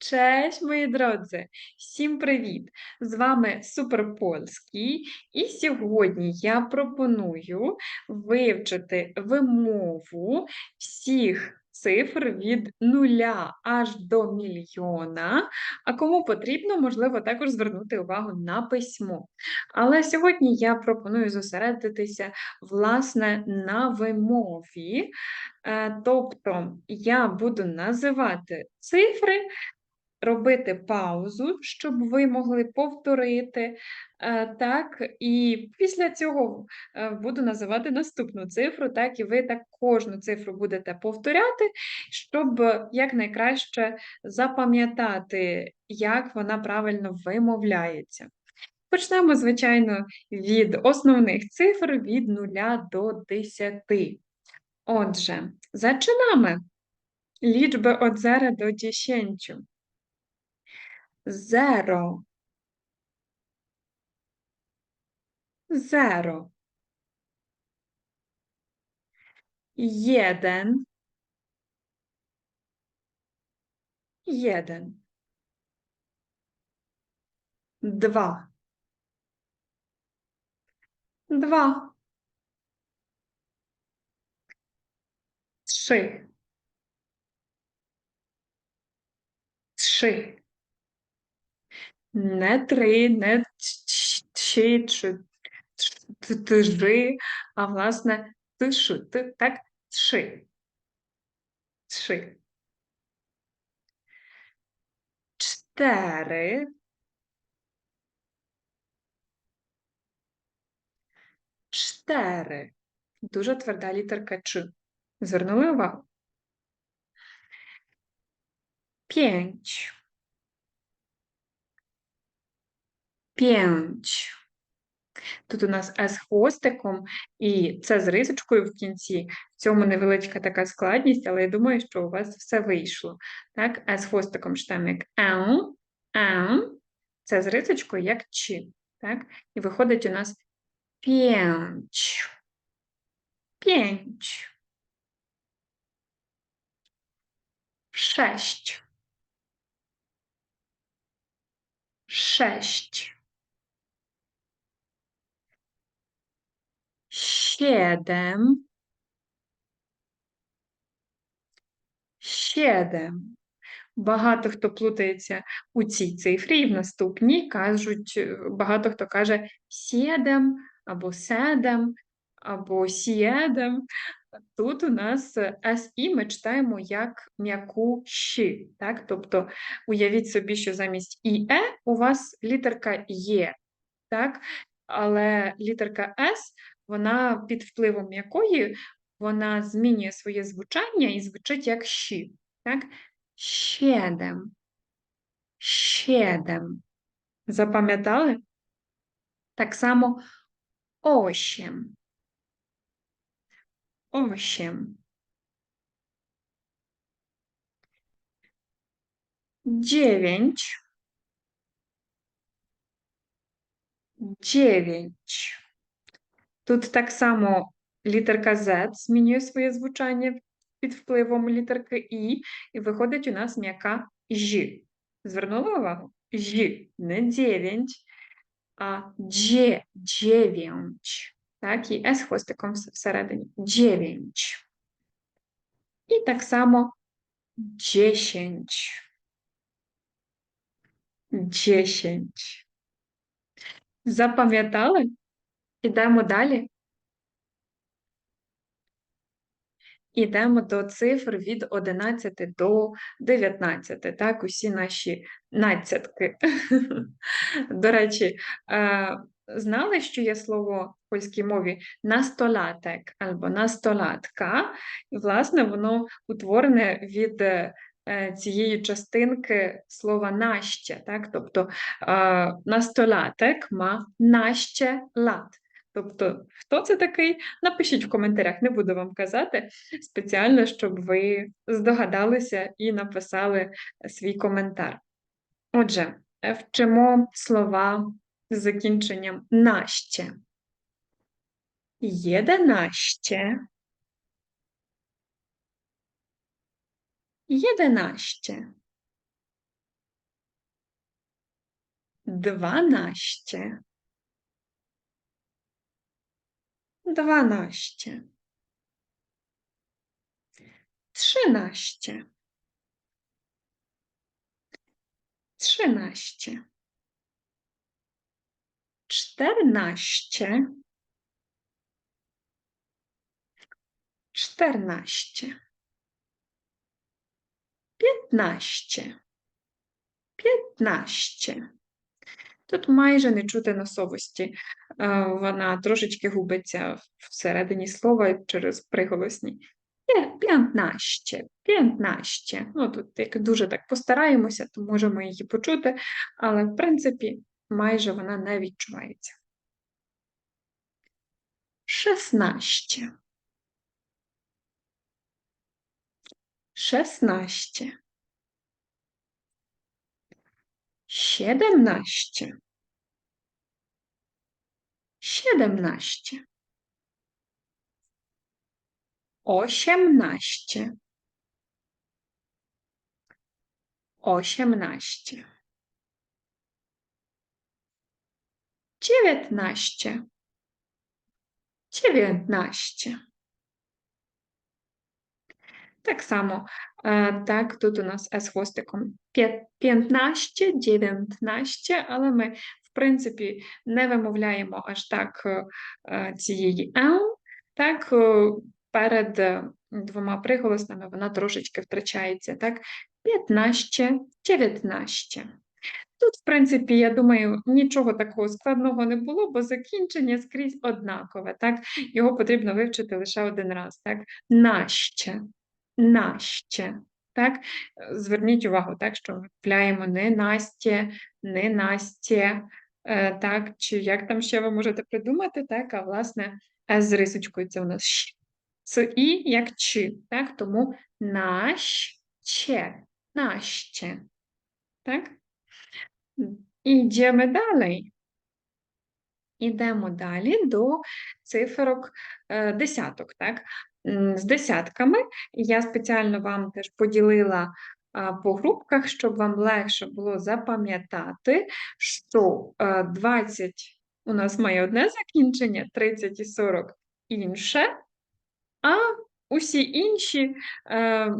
Cześć, mої дrodzy! Всім привіт! З вами Суперпольський, і сьогодні я пропоную вивчити вимову всіх цифр від нуля аж до мільйона. А кому потрібно, можливо, також звернути увагу на письмо. Але сьогодні я пропоную зосередитися власне на вимові. Е, Тобто я буду називати цифри, робити паузу, щоб ви могли повторити. е, Так, і після цього е, буду називати наступну цифру, так, і ви так кожну цифру будете повторяти, щоб якнайкраще запам'ятати, як вона правильно вимовляється. Почнемо, звичайно, від основних цифр від 0 до 10. Отже, zaczynamy. Liczby od 0 do 10. Zero. Zero. Jeden. Jeden. Dwa. Dwa. Trzy. Trzy. Не три, не чи, чи тижи, а власне тиши, ти, так, тши. Тши. Чотири. Чотири. Дуже тверда літерка Ч. Звернули увагу? П'ять. П'ять. Тут у нас С хвостиком, і це з рисочкою в кінці. В цьому невеличка така складність, але я думаю, що у вас все вийшло. Так, С хвостиком читаємо як Н, Н, це з рисочкою як Ч. Так? І виходить у нас п'ять. П'ять. Шесть. Шесть. Siedem. Siedem. Багато хто плутається у цій цифрі, і в наступній кажуть, е, багато хто каже сєдем або седем, або сієдем. Тут у нас СІ ми читаємо як м'яку щи. Так? Тобто уявіть собі, що замість ІЕ у вас літерка Є, так? але літерка С вона під впливом якої вона змінює своє звучання і звучить як щі. Так? Щедем. Щедем. Запам'ятали? Так само осім. Осім. Дев'ять. Дев'ять. Тут так само літерка Z змінює своє звучання під впливом літерки І, і виходить у нас м'яка Ж. Звернули увагу? Ж, не 9, а дже, дев'ять. Так, і С хвостиком всередині. Дев'ять. І так само десять. Десять. Запам'ятали? Ідемо далі. Ідемо до цифр від 11 до 19, так, усі наші надцятки. До речі, е, знали, що є слово в польській мові настолатек або настолатка, і, власне, воно утворене від е, цієї частинки слова наще, так? тобто е, настолатек ма наще лат. Тобто, хто це такий? Напишіть в коментарях, не буду вам казати спеціально, щоб ви здогадалися і написали свій коментар. Отже, вчимо слова з закінченням наще. Єдинаще. Єдинаще. дванадцять, dwanaście, trzynaście, trzynaście, czternaście, czternaście, piętnaście, piętnaście. Тут майже не чути носовості. Е, Вона трошечки губиться всередині слова через приголосні. П'ятнаще, п'ятнаще. Ну, тут як дуже так постараємося, то можемо її почути, але в принципі майже вона не відчувається. Шестнаще. Шестнаście. Siedemnaście. Siedemnaście. Osiemnaście. Osiemnaście. Dziewiętnaście. Dziewiętnaście. Так само, е, так, тут у нас С хвостиком. 15, 19, але ми, в принципі, не вимовляємо аж так е, цієї Л, так, е, перед двома приголосними вона трошечки втрачається, так, 15, 19. Тут, в принципі, я думаю, нічого такого складного не було, бо закінчення скрізь однакове, так, його потрібно вивчити лише один раз, так, наще, наще. Так? Зверніть увагу, так, що випляємо не Настя, не Настя, е, так, чи як там ще ви можете придумати, так, а власне С з рисочкою це у нас щ. С і як чи, так, тому наще, наще. Так? Ідемо далі. Ідемо далі до циферок е, десяток. Так? З десятками я спеціально вам теж поділила по групках, щоб вам легше було запам'ятати, що е, 20 у нас має одне закінчення, 30 і 40 інше, а усі інші е,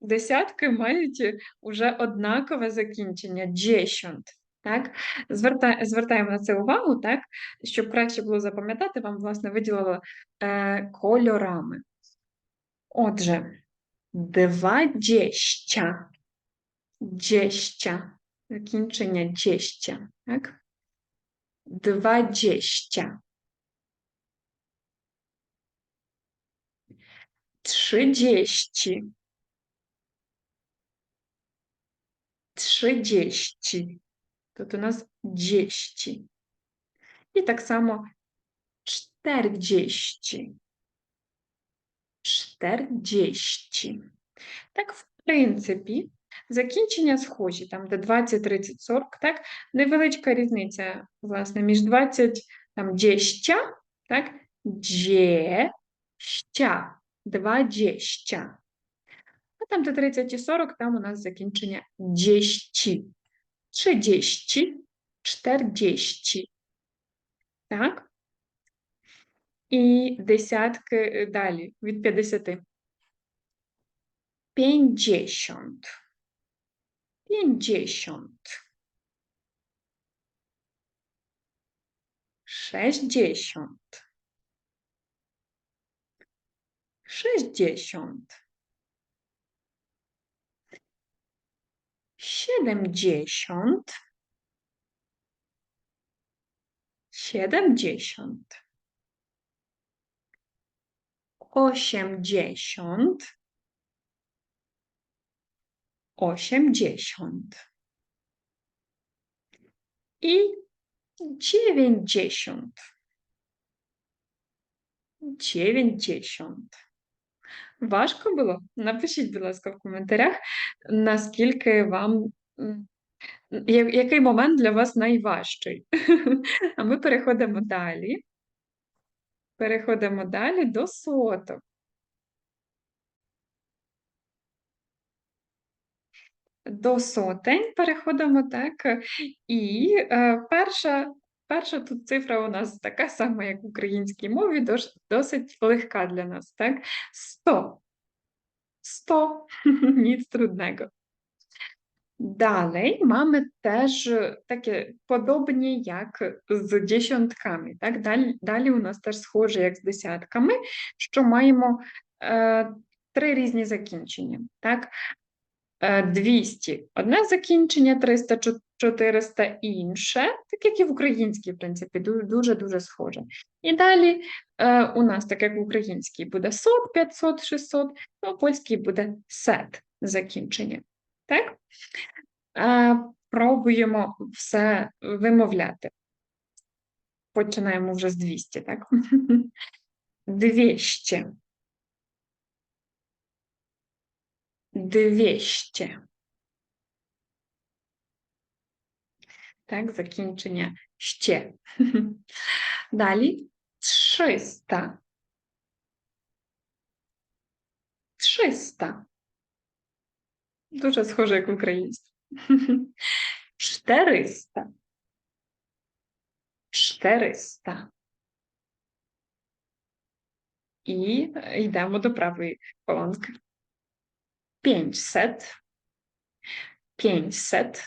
десятки мають уже однакове закінчення «десять». Так? Зверта, звертаємо на це увагу, так? щоб краще було запам'ятати, вам, власне, виділила е, кольорами. Отже, двадцять, деща, закінчення деща, так? Двадцять. Тридцять. Тридцять. Тут у нас десять. І так само чтердесять. Чтердесять. Так, в принципі, закінчення схожі, там, де 20, 30, 40, так, невеличка різниця, власне, між 20, там, деща, так, деща, два деща. А там, де 30 і 40, там у нас закінчення дещі. Тридцять, чтердесять. Так? І десятки е, далі, від 50. П'ятдесят. П'ятдесят. Шестдесят. Шестдесят. Siedemdziesiąt. Siedemdziesiąt. Osiemdziesiąt. Osiemdziesiąt. I dziewięćdziesiąt. Dziewięćdziesiąt. Важко було? Напишіть, будь ласка, в коментарях, наскільки вам, який момент для вас найважчий. А ми переходимо далі. Переходимо далі до соток. до сотень переходимо, так? І е, перша, перша тут цифра у нас така сама, як в українській мові, дос- досить легка для нас, так? 100. 100. Nic trudnego. Dalej mamy też e, takie podobnie jak з dziesiątkami. Так? Далі, далі у нас теж схоже, як з десятками, що маємо е, три різні закінчення. Так? Е, 200 – одне закінчення, 300, чо- 400 – інше, так як і в українській, в принципі, дуже-дуже схоже. І далі е, у нас, так як в українській буде сот, 500, 600, то в польській буде сет закінчення. Так? Е, Пробуємо все вимовляти. Починаємо вже з 200, так? 200. 200. Так, закінчення ще. Далі 300. 300. Дуже схоже, як в українській. 400. 400. І йдемо до правої колонки. 500. 500.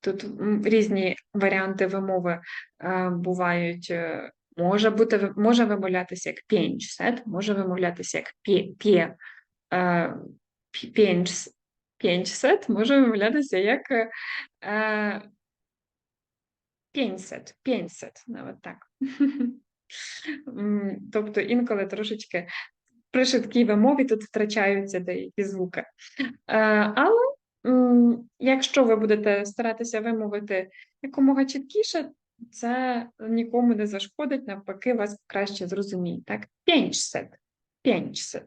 Тут різні варіанти вимови е, бувають. е, Може бути, може вимовлятися як 500, може вимовлятися як пє, пє, е, пі- пєнчс- 500, може вимовлятися як е, е, 500, 500, навіть так. Тобто інколи трошечки при швидкій вимові тут втрачаються деякі звуки. Е, Але якщо ви будете старатися вимовити якомога чіткіше, це нікому не зашкодить, навпаки, вас краще зрозуміє. Так? 500, 500.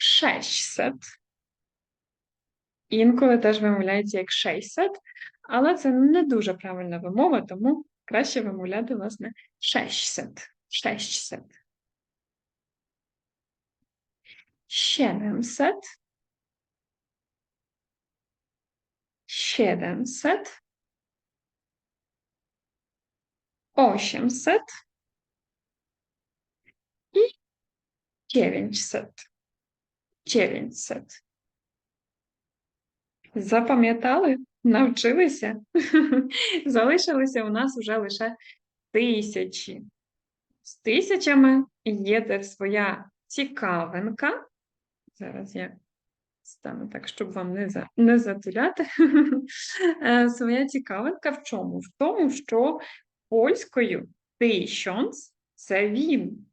600. Інколи теж вимовляється як 600, але це не дуже правильна вимова, тому краще вимовляти, власне, 600. 600. 700. 700. 800. І 900. 900. Запам'ятали? Навчилися? Залишилися у нас вже лише тисячі. З тисячами є теж своя цікавинка. Зараз я стану так, щоб вам не, за, не затуляти. Е, Своя цікавинка в чому? В тому, що польською тисячонс – це він.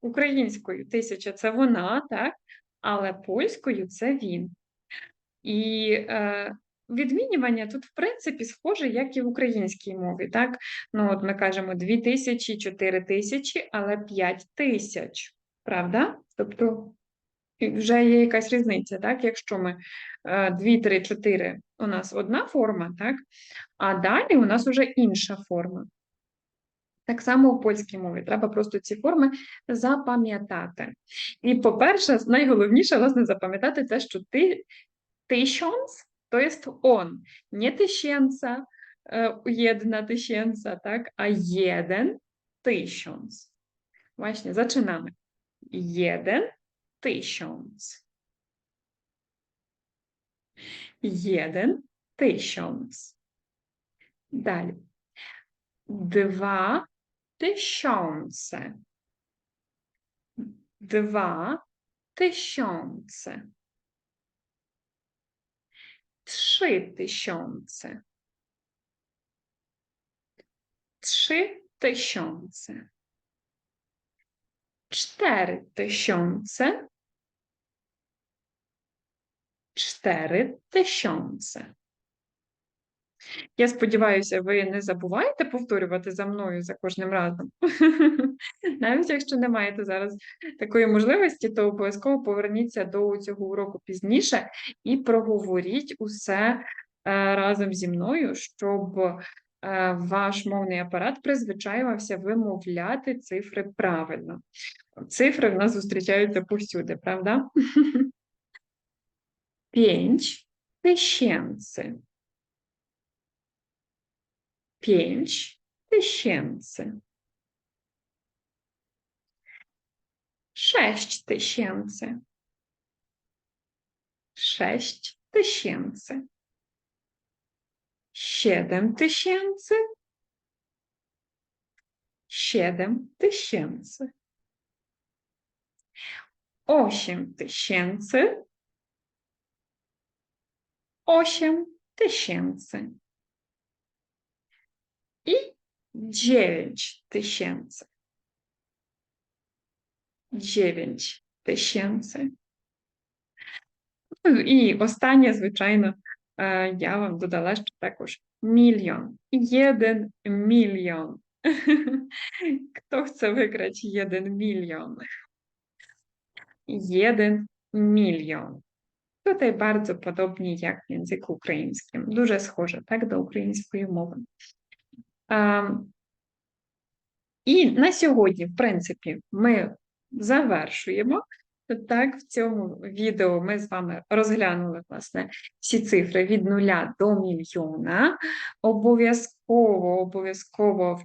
Українською тисяча це вона, так? Але польською це він. І е, відмінювання тут, в принципі, схоже, як і в українській мові. Так? Ну, от ми кажемо 2 тисячі, 4 тисячі, але 5 тисяч. Правда? Тобто вже є якась різниця, так? Якщо ми 2, 3, 4 у нас одна форма, так? а далі у нас вже інша форма. Так само у польській мові. Треба просто ці форми запам'ятати. І, по-перше, найголовніше, власне, запам'ятати те, що ти to jest on. Nie tysięca, e, jedna tysięca, tak? A jeden tysiąc. Właśnie, zaczynamy. Jeden tysiąc. Jeden tysiąc. Dalej. Dwa tysiące. Dwa tysiące. Trzy tysiące. Trzy tysiące. Cztery tysiące. Cztery tysiące. Я сподіваюся, ви не забуваєте повторювати за мною за кожним разом. Навіть якщо не маєте зараз такої можливості, то обов'язково поверніться до цього уроку пізніше і проговоріть усе е, разом зі мною, щоб е, ваш мовний апарат призвичаювався вимовляти цифри правильно. Цифри в нас зустрічаються повсюди, правда? Pięć tysięcy. Pięć tysięcy. Sześć tysięcy. Sześć tysięcy. Siedem tysięcy. Siedem tysięcy. Osiem tysięcy. Osiem tysięcy. І dziewięć tysięcy. Dziewięć tysięcy. Ну, І останнє, звичайно, е, я вам додала ще також мільйон. Єдин мільйон. Хто chce wygrać jeden milion? Jeden milion. Tutaj bardzo podobnie jak w języku ukraińskim. Дуже схоже, так, до української мови. А, і на сьогодні, в принципі, ми завершуємо. Так, в цьому відео ми з вами розглянули власне всі цифри від нуля до мільйона. Обов'язково, обов'язково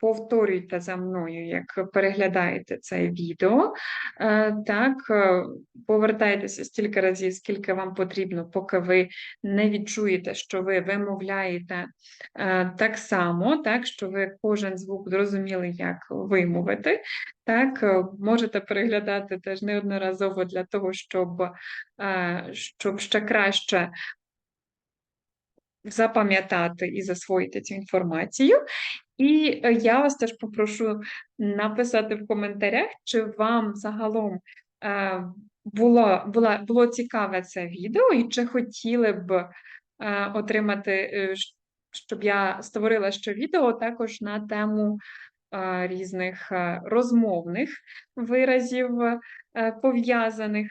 повторюйте за мною, як переглядаєте це відео. Е, Так, е, повертайтеся стільки разів, скільки вам потрібно, поки ви не відчуєте, що ви вимовляєте е, так само, так, що ви кожен звук зрозуміли, як вимовити. Так, можете переглядати теж неодноразово для того, щоб, щоб ще краще запам'ятати і засвоїти цю інформацію. І е, я вас теж попрошу написати в коментарях, чи вам загалом е, було, було цікаве це відео, і чи хотіли б е, отримати, щоб я створила ще відео також на тему різних розмовних виразів, пов'язаних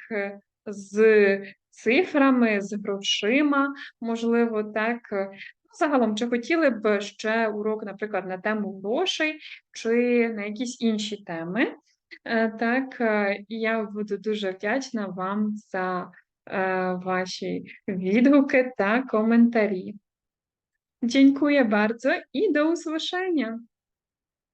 з цифрами, з грошима, можливо, так. Загалом, чи хотіли б ще урок, наприклад, на тему грошей, чи на якісь інші теми? Е, Так, е, я буду дуже вдячна вам за е, ваші відгуки та коментарі. Dziękuję bardzo i do usłyszenia.